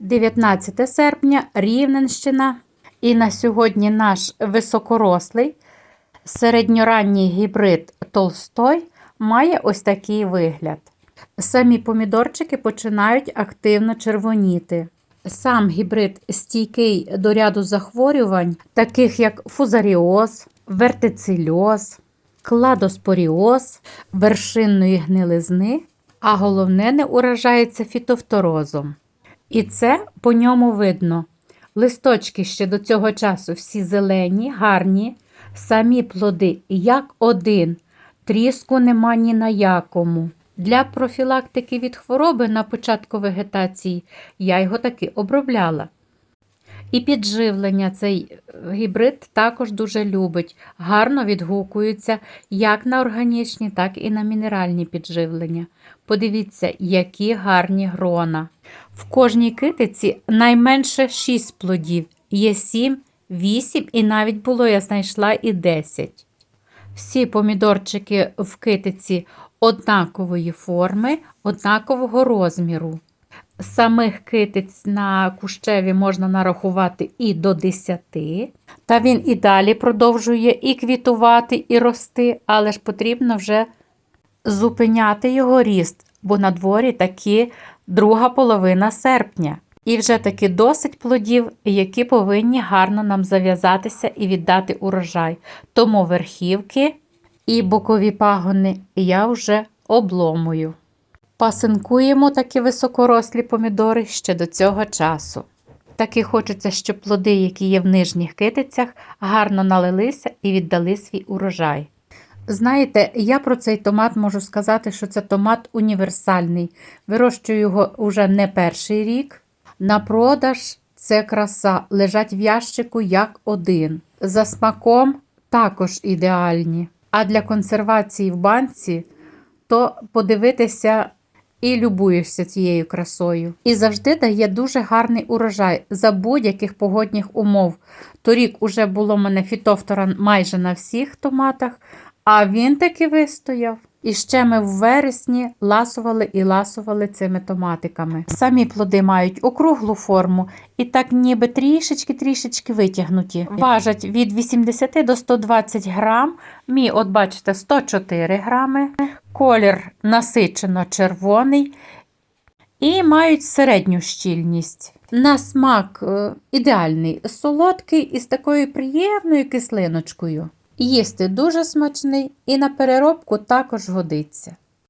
19 серпня, Рівненщина. І на сьогодні наш високорослий середньоранній гібрид Толстой має ось такий вигляд. Самі помідорчики починають активно червоніти. Сам гібрид стійкий до ряду захворювань, таких як фузаріоз, вертицильоз, кладоспоріоз, вершинної гнилизни, а головне не уражається фітофторозом. І це по ньому видно. Листочки ще до цього часу всі зелені, гарні, самі плоди як один, тріску нема ні на якому. Для профілактики від хвороби на початку вегетації я його таки обробляла. І підживлення цей гібрид також дуже любить, гарно відгукуються як на органічні, так і на мінеральні підживлення. Подивіться, які гарні грона. В кожній китиці найменше 6 плодів, є 7, 8 і навіть було, я знайшла і 10. Всі помідорчики в китиці однакової форми, однакового розміру. Самих китиць на кущеві можна нарахувати і до 10, та він і далі продовжує і квітувати, і рости, але ж потрібно вже зупиняти його ріст, бо на дворі таки друга половина серпня. І вже таки досить плодів, які повинні гарно нам зав'язатися і віддати урожай. Тому верхівки і бокові пагони я вже обломую. Пасинкуємо такі високорослі помідори ще до цього часу. Таки хочеться, щоб плоди, які є в нижніх китицях, гарно налилися і віддали свій урожай. Знаєте, я про цей томат можу сказати, що це томат універсальний. Вирощую його вже не перший рік. На продаж це краса, лежать в ящику як один. За смаком також ідеальні. А для консервації в банці то подивитися і любуєшся цією красою. І завжди дає дуже гарний урожай за будь-яких погодних умов. Торік уже було мене фітофтора майже на всіх томатах, а він таки вистояв. І ще ми в вересні ласували і ласували цими томатиками. Самі плоди мають округлу форму і так ніби трішечки-трішечки витягнуті. Важать від 80 до 120 грам. Мій, от бачите, 104 грами. Колір насичено червоний і мають середню щільність. На смак е, ідеальний, солодкий і з такою приємною кислиночкою. Їсти дуже смачний і на переробку також годиться.